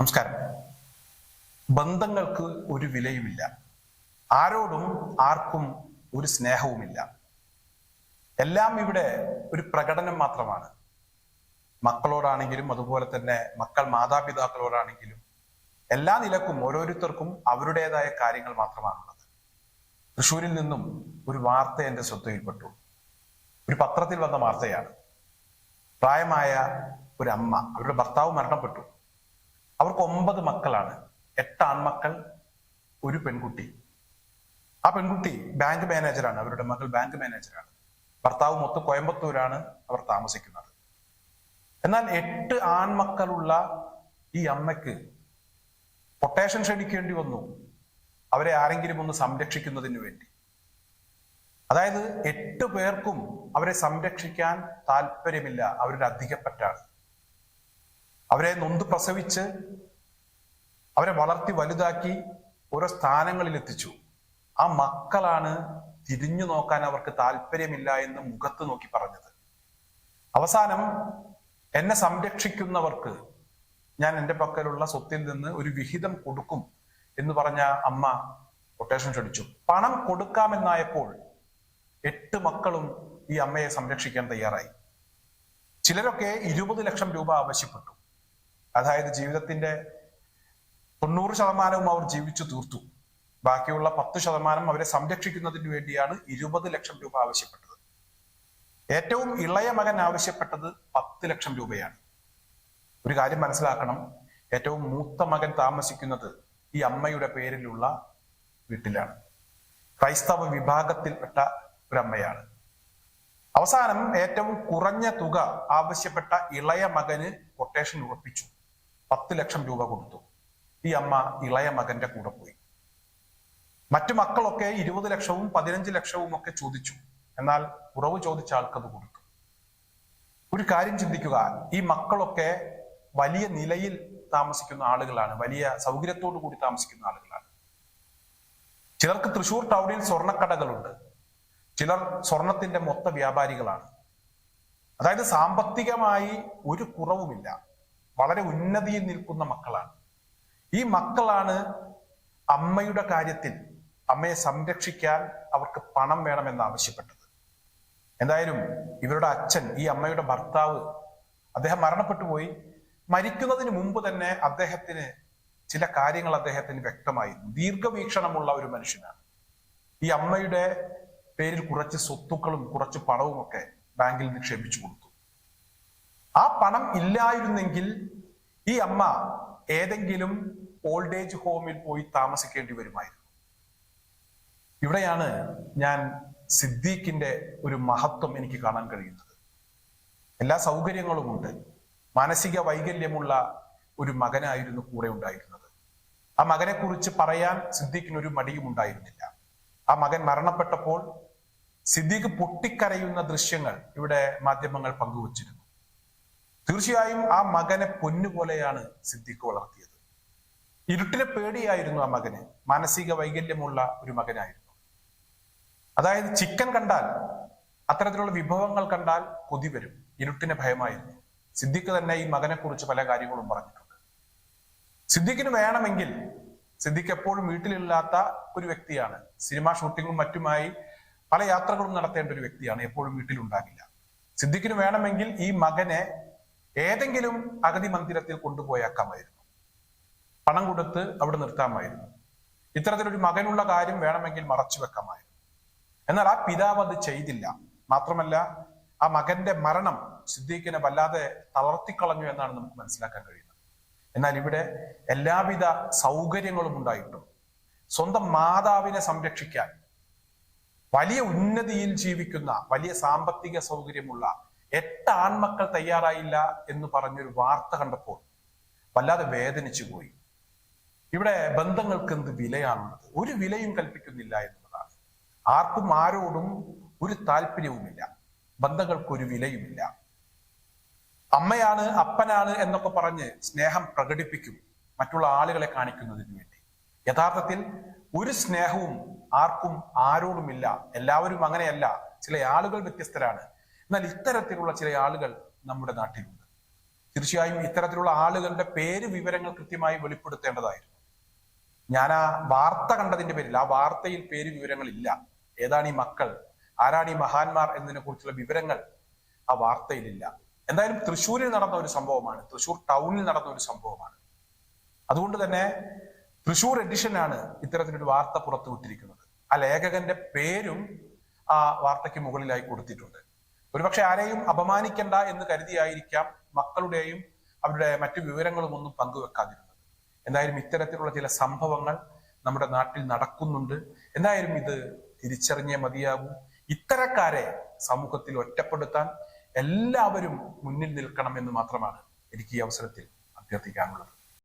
നമസ്കാരം. ബന്ധങ്ങൾക്ക് ഒരു വിലയുമില്ല. ആരോടും ആർക്കും ഒരു സ്നേഹവുമില്ല. എല്ലാം ഇവിടെ ഒരു പ്രകടനം മാത്രമാണ്. മക്കളോടാണെങ്കിലും അതുപോലെ തന്നെ മക്കൾ മാതാപിതാക്കളോടാണെങ്കിലും എല്ലാ നിലക്കും ഓരോരുത്തർക്കും അവരുടേതായ കാര്യങ്ങൾ മാത്രമാണുള്ളത്. തൃശ്ശൂരിൽ നിന്നും ഒരു വാർത്ത എന്റെ ശ്രദ്ധയിൽപ്പെട്ടു. ഒരു പത്രത്തിൽ വന്ന വാർത്തയാണ്. പ്രായമായ ഒരു അമ്മ അവരുടെ ഭർത്താവ് മരണപ്പെട്ടു. അവർക്ക് ഒമ്പത് മക്കളാണ്. എട്ട് ആൺമക്കൾ ഒരു പെൺകുട്ടി. ആ പെൺകുട്ടി ബാങ്ക് മാനേജറാണ് അവരുടെ മകൾ ബാങ്ക് മാനേജറാണ് ഭർത്താവ് മൊത്തം കോയമ്പത്തൂരാണ് അവർ താമസിക്കുന്നത്. എന്നാൽ എട്ട് ആൺമക്കളുള്ള ഈ അമ്മയ്ക്ക് പൊട്ടേഷൻ ക്ഷണിക്കേണ്ടി വന്നു. അവരെ ആരെങ്കിലും ഒന്ന് സംരക്ഷിക്കുന്നതിന് വേണ്ടി. അതായത് എട്ട് പേർക്കും അവരെ സംരക്ഷിക്കാൻ താല്പര്യമില്ല. അവരുടെ അധികപ്പറ്റാണ് അവരെ നൊന്ത് പ്രസവിച്ച് അവരെ വളർത്തി വലുതാക്കി ഓരോ സ്ഥാനങ്ങളിൽ എത്തിച്ചു ആ മക്കളാണ് തിരിഞ്ഞു നോക്കാൻ അവർക്ക് താല്പര്യമില്ല എന്ന് മുഖത്ത് നോക്കി പറഞ്ഞത്. അവസാനം എന്നെ സംരക്ഷിക്കുന്നവർക്ക് ഞാൻ എന്റെ പക്കലുള്ള സ്വത്തിൽ നിന്ന് ഒരു വിഹിതം കൊടുക്കും എന്ന് പറഞ്ഞ അമ്മ കൊട്ടേഷൻ ക്ഷണിച്ചു. പണം കൊടുക്കാമെന്നായപ്പോൾ എട്ട് മക്കളും ഈ അമ്മയെ സംരക്ഷിക്കാൻ തയ്യാറായി. ചിലരൊക്കെ ഇരുപത് ലക്ഷം രൂപ ആവശ്യപ്പെട്ടു. അതായത് ജീവിതത്തിന്റെ തൊണ്ണൂറ് ശതമാനവും അവർ ജീവിച്ചു തീർത്തു. ബാക്കിയുള്ള പത്ത് ശതമാനം അവരെ സംരക്ഷിക്കുന്നതിന് വേണ്ടിയാണ് ഇരുപത് ലക്ഷം രൂപ ആവശ്യപ്പെട്ടത്. ഏറ്റവും ഇളയ മകൻ ആവശ്യപ്പെട്ടത് പത്ത് ലക്ഷം രൂപയാണ്. ഒരു കാര്യം മനസ്സിലാക്കണം. ഏറ്റവും മൂത്ത മകൻ താമസിക്കുന്നത് ഈ അമ്മയുടെ പേരിലുള്ള വീട്ടിലാണ്. ക്രൈസ്തവ വിഭാഗത്തിൽപ്പെട്ട അമ്മയാണ് അവസാനം ഏറ്റവും കുറഞ്ഞ തുക ആവശ്യപ്പെട്ട ഇളയ മകന് കൊട്ടേഷൻ ഉറപ്പിച്ചു. പത്ത് ലക്ഷം രൂപ കൊടുത്തു. ഈ അമ്മ ഇളയ മകന്റെ കൂടെ പോയി. മറ്റു മക്കളൊക്കെ ഇരുപത് ലക്ഷവും പതിനഞ്ച് ലക്ഷവും ഒക്കെ ചോദിച്ചു. എന്നാൽ കുറവ് ചോദിച്ച ആൾക്കത് കൊടുത്തു. ഒരു കാര്യം ചിന്തിക്കുക. ഈ മക്കളൊക്കെ വലിയ നിലയിൽ താമസിക്കുന്ന ആളുകളാണ്. വലിയ സൗകര്യത്തോടു കൂടി താമസിക്കുന്ന ആളുകളാണ്. ചിലർക്ക് തൃശൂർ ടൗണിൽ സ്വർണക്കടകളുണ്ട്. ചിലർ സ്വർണത്തിന്റെ മൊത്ത വ്യാപാരികളാണ്. അതായത് സാമ്പത്തികമായി ഒരു കുറവുമില്ല. വളരെ ഉന്നതിയിൽ നിൽക്കുന്ന മക്കളാണ്. ഈ മക്കളാണ് അമ്മയുടെ കാര്യത്തിൽ അമ്മയെ സംരക്ഷിക്കാൻ അവർക്ക് പണം വേണമെന്ന് ആവശ്യപ്പെട്ടത്. എന്തായാലും ഇവരുടെ അച്ഛൻ ഈ അമ്മയുടെ ഭർത്താവ് അദ്ദേഹം മരണപ്പെട്ടു പോയി. മരിക്കുന്നതിന് മുമ്പ് തന്നെ അദ്ദേഹത്തിന് ചില കാര്യങ്ങൾ അദ്ദേഹത്തിന് വ്യക്തമായി ദീർഘവീക്ഷണമുള്ള ഒരു മനുഷ്യനാണ്. ഈ അമ്മയുടെ പേരിൽ കുറച്ച് സ്വത്തുക്കളും കുറച്ച് പണവും ഒക്കെ ബാങ്കിൽ നിക്ഷേപിച്ചു കൊടുത്തു. ആ പണം ഇല്ലായിരുന്നെങ്കിൽ ഈ അമ്മ ഏതെങ്കിലും ഓൾഡ് ഏജ് ഹോമിൽ പോയി താമസിക്കേണ്ടി വരുമായിരുന്നു. ഇവിടെയാണ് ഞാൻ സിദ്ദീഖിന്റെ ഒരു മഹത്വം എനിക്ക് കാണാൻ കഴിയുന്നത്. എല്ലാ സൗകര്യങ്ങളുമുണ്ട്. മാനസിക വൈകല്യമുള്ള ഒരു മകനായിരുന്നു കൂടെ ഉണ്ടായിരുന്നത്. ആ മകനെ കുറിച്ച് പറയാൻ സിദ്ദീഖിന് ഒരു മടിയും ഉണ്ടായിരുന്നില്ല. ആ മകൻ മരണപ്പെട്ടപ്പോൾ സിദ്ദീഖ് പൊട്ടിക്കരയുന്ന ദൃശ്യങ്ങൾ ഇവിടെ മാധ്യമങ്ങൾ പങ്കുവച്ചിരുന്നു. തീർച്ചയായും ആ മകനെ പൊന്നുപോലെയാണ് സിദ്ധിക്ക് വളർത്തിയത്. ഇരുട്ടിനെ പേടിയായിരുന്നു ആ മകന്. മാനസിക വൈകല്യമുള്ള ഒരു മകനായിരുന്നു. അതായത് ചിക്കൻ കണ്ടാൽ അത്തരത്തിലുള്ള വിഭവങ്ങൾ കണ്ടാൽ കൊതി വരും. ഇരുട്ടിന് ഭയമായിരുന്നു. സിദ്ദിഖ് തന്നെ ഈ മകനെ കുറിച്ച് പല കാര്യങ്ങളും പറഞ്ഞിട്ടുണ്ട്. സിദ്ദിഖിന് വേണമെങ്കിൽ സിദ്ദിഖ് എപ്പോഴും വീട്ടിലില്ലാത്ത ഒരു വ്യക്തിയാണ്. സിനിമ ഷൂട്ടിങ്ങും മറ്റുമായി പല യാത്രകളും നടത്തേണ്ട ഒരു വ്യക്തിയാണ്. എപ്പോഴും വീട്ടിലുണ്ടാകില്ല. സിദ്ദിഖിന് വേണമെങ്കിൽ ഈ മകനെ ഏതെങ്കിലും അഗതി മന്ദിരത്തിൽ കൊണ്ടുപോയേക്കാമായിരുന്നു. പണം കൊടുത്ത് അവിടെ നിർത്താമായിരുന്നു. ഇത്തരത്തിലൊരു മകനുള്ള കാര്യം വേണമെങ്കിൽ മറച്ചു വെക്കാമായിരുന്നു. എന്നാൽ ആ പിതാവ് അത് ചെയ്തില്ല. മാത്രമല്ല ആ മകന്റെ മരണം സിദ്ദീഖിനെ വല്ലാതെ തളർത്തിക്കളഞ്ഞു എന്നാണ് നമുക്ക് മനസ്സിലാക്കാൻ കഴിയുന്നത്. എന്നാൽ ഇവിടെ എല്ലാവിധ സൗകര്യങ്ങളും ഉണ്ടായിട്ടും സ്വന്തം മാതാവിനെ സംരക്ഷിക്കാൻ വലിയ ഉന്നതിയിൽ ജീവിക്കുന്ന വലിയ സാമ്പത്തിക സൗകര്യമുള്ള എട്ട് ആൺമക്കൾ തയ്യാറായില്ല എന്ന് പറഞ്ഞൊരു വാർത്ത കണ്ടപ്പോൾ വല്ലാതെ വേദനിച്ചു പോയി. ഇവിടെ ബന്ധങ്ങൾക്ക് എന്ത് വിലയാണുള്ളത്? ഒരു വിലയും കൽപ്പിക്കുന്നില്ല എന്നുള്ളതാണ്. ആർക്കും ആരോടും ഒരു താല്പര്യവുമില്ല. ബന്ധങ്ങൾക്കൊരു വിലയുമില്ല. അമ്മയാണ് അപ്പനാണ് എന്നൊക്കെ പറഞ്ഞ് സ്നേഹം പ്രകടിപ്പിക്കും മറ്റുള്ള ആളുകളെ കാണിക്കുന്നതിന് വേണ്ടി. യഥാർത്ഥത്തിൽ ഒരു സ്നേഹവും ആർക്കും ആരോടുമില്ല. എല്ലാവരും അങ്ങനെയല്ല. ചില ആളുകൾ വ്യത്യസ്തരാണ്. എന്നാൽ ഇത്തരത്തിലുള്ള ചില ആളുകൾ നമ്മുടെ നാട്ടിലുണ്ട്. തീർച്ചയായും ഇത്തരത്തിലുള്ള ആളുകളുടെ പേര് വിവരങ്ങൾ കൃത്യമായി വെളിപ്പെടുത്തേണ്ടതായിരുന്നു. ഞാൻ ആ വാർത്ത കണ്ടതിന്റെ പേരിൽ ആ വാർത്തയിൽ പേര് വിവരങ്ങൾ ഇല്ല ഏതാണ് ഈ മക്കൾ? ആരാണ് ഈ മഹാന്മാർ എന്നതിനെ കുറിച്ചുള്ള വിവരങ്ങൾ ആ വാർത്തയിലില്ല. എന്തായാലും തൃശ്ശൂരിൽ നടന്ന ഒരു സംഭവമാണ്. തൃശ്ശൂർ ടൗണിൽ നടന്ന ഒരു സംഭവമാണ്. അതുകൊണ്ട് തന്നെ തൃശൂർ എഡിഷനാണ് ഇത്തരത്തിലൊരു വാർത്ത പുറത്തുവിട്ടിരിക്കുന്നത്. ആ ലേഖകന്റെ പേരും ആ വാർത്തയ്ക്ക് മുകളിലായി കൊടുത്തിട്ടുണ്ട്. ഒരുപക്ഷെ ആരെയും അപമാനിക്കണ്ട എന്ന് കരുതിയായിരിക്കാം മക്കളുടെയും അവരുടെ മറ്റു വിവരങ്ങളും ഒന്നും പങ്കുവെക്കാതിരുന്നത്. എന്തായാലും ഇത്തരത്തിലുള്ള ചില സംഭവങ്ങൾ നമ്മുടെ നാട്ടിൽ നടക്കുന്നുണ്ട്. എന്തായാലും ഇത് തിരിച്ചറിഞ്ഞേ മതിയാകൂ. ഇത്തരക്കാരെ സമൂഹത്തിൽ ഒറ്റപ്പെടുത്താൻ എല്ലാവരും മുന്നിൽ നിൽക്കണം എന്ന് മാത്രമാണ് എനിക്ക് ഈ അവസരത്തിൽ അഭ്യർത്ഥിക്കാനുള്ളത്.